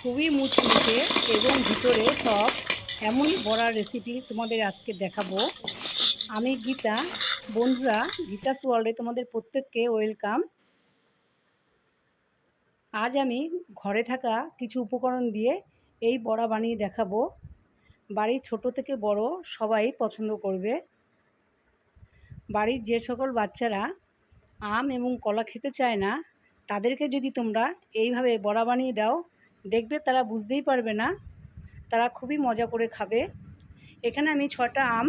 খুবই মুচমুচে এবং ভিতরে সব এমনই বড়ার রেসিপি তোমাদের আজকে দেখাবো। আমি গীতা, বন্ধুরা গীতাস ওয়ার্ল্ডে তোমাদের প্রত্যেককে ওয়েলকাম আজ আমি ঘরে থাকা কিছু উপকরণ দিয়ে এই বড়া বানিয়ে দেখাবো। বাড়ির ছোট থেকে বড় সবাই পছন্দ করবে। বাড়ির যে সকল বাচ্চারা আম এবং কলা খেতে চায় না, তাদেরকে যদি তোমরা এইভাবে বড়া বানিয়ে দাও দেখবে তারা বুঝতেই পারবে না। তারা খুবই মজা করে খাবে। এখানে আমি ছটা আম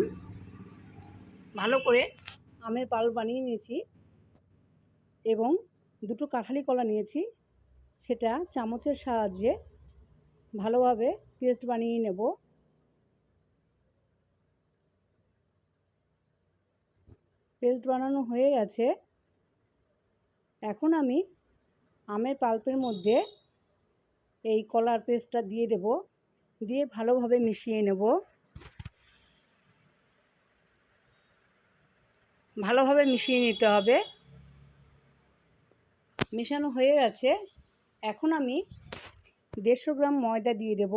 ভালো করে আমের পাল বানিয়ে নিয়েছি এবং দুটো কাঁঠালি কলা নিয়েছি। সেটা চামচের সাহায্যে ভালোভাবে পেস্ট বানিয়ে নেব। পেস্ট বানানো হয়ে গেছে। এখন আমি আমের পাল্পের মধ্যে এই কলার পেস্টটা দিয়ে দেব। দিয়ে ভালোভাবে মিশিয়ে নেব। ভালোভাবে মিশিয়ে নিতে হবে। মেশানো হয়ে গেছে। এখন আমি দেড়শো গ্রাম ময়দা দিয়ে দেব।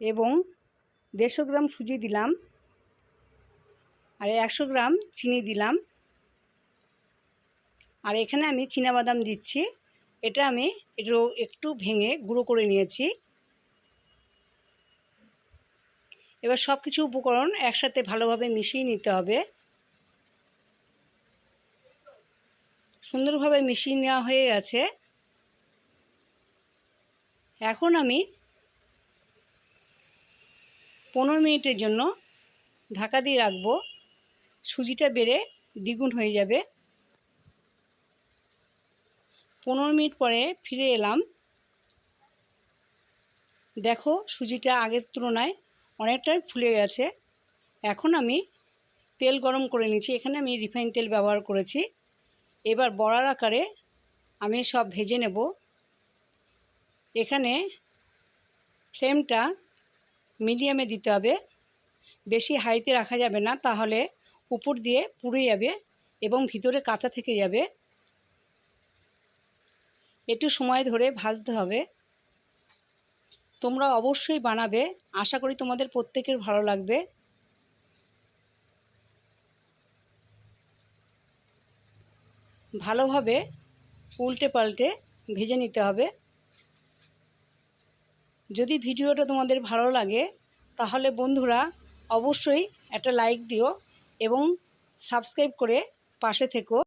এবং দেড়শো গ্রাম সুজি দিলাম। আর একশো গ্রাম চিনি দিলাম। আর এখানে আমি বাদাম দিচ্ছি। এটা আমি একটু একটু ভেঙে গুঁড়ো করে নিয়েছি। এবার সব কিছু উপকরণ একসাথে ভালোভাবে মিশিয়ে নিতে হবে। সুন্দরভাবে মিশিয়ে নেওয়া হয়ে গেছে। এখন আমি পনেরো মিনিটের জন্য ঢাকা দিয়ে রাখব। সুজিটা বেড়ে দ্বিগুণ হয়ে যাবে। পনেরো মিনিট পরে ফিরে এলাম। দেখো সুজিটা আগের তুলনায় অনেকটাই ফুলে গেছে। এখন আমি তেল গরম করে নিয়েছি। এখানে আমি রিফাইন তেল ব্যবহার করেছি। এবার বড়ার আকারে আমি সব ভেজে নেব। এখানে ফ্লেমটা মিডিয়ামে দিতে হবে। বেশি হাইতে রাখা যাবে না, তাহলে উপর দিয়ে পুড়ে যাবে এবং ভিতরে কাঁচা থেকে যাবে। একটু সময় ধরে ভাজতে হবে। তোমরা অবশ্যই বানাবে। আশা করি তোমাদের প্রত্যেকের ভালো লাগবে। ভালোভাবে উল্টে পাল্টে ভেজে নিতে হবে। যদি ভিডিওটা তোমাদের ভালো লাগে, তাহলে বন্ধুরা অবশ্যই একটা লাইক দিও এবং সাবস্ক্রাইব করে পাশে থেকো।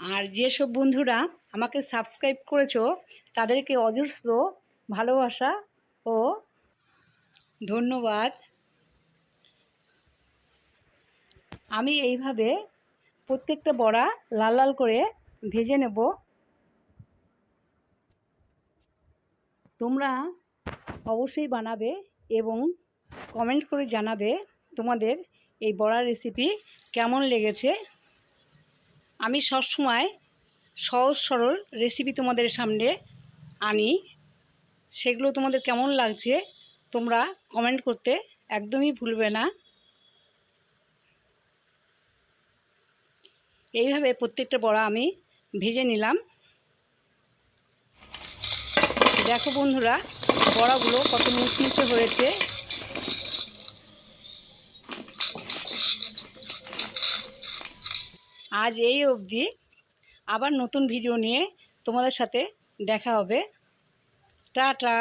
আর যেসব বন্ধুরা আমাকে সাবস্ক্রাইব করেছ, তাদেরকে অজস্র ভালোবাসা ও ধন্যবাদ। আমি এইভাবে প্রত্যেকটা বড়া লাল লাল করে ভেজে নেব। তোমরা অবশ্যই বানাবে এবং কমেন্ট করে জানাবে তোমাদের এই বড়া রেসিপি কেমন লেগেছে। আমি সবসময় সহজ সরল রেসিপি তোমাদের সামনে আনি। সেগুলো তোমাদের কেমন লাগছে তোমরা কমেন্ট করতে একদমই ভুলবে না। এইভাবে প্রত্যেকটা বড়া আমি ভেজে নিলাম। দেখো বন্ধুরা, বড়াগুলো কত মুচমুচে হয়েছে। আজ এই অবধি আবার নতুন ভিডিও নিয়ে তোমাদের সাথে দেখা হবে। টাটা।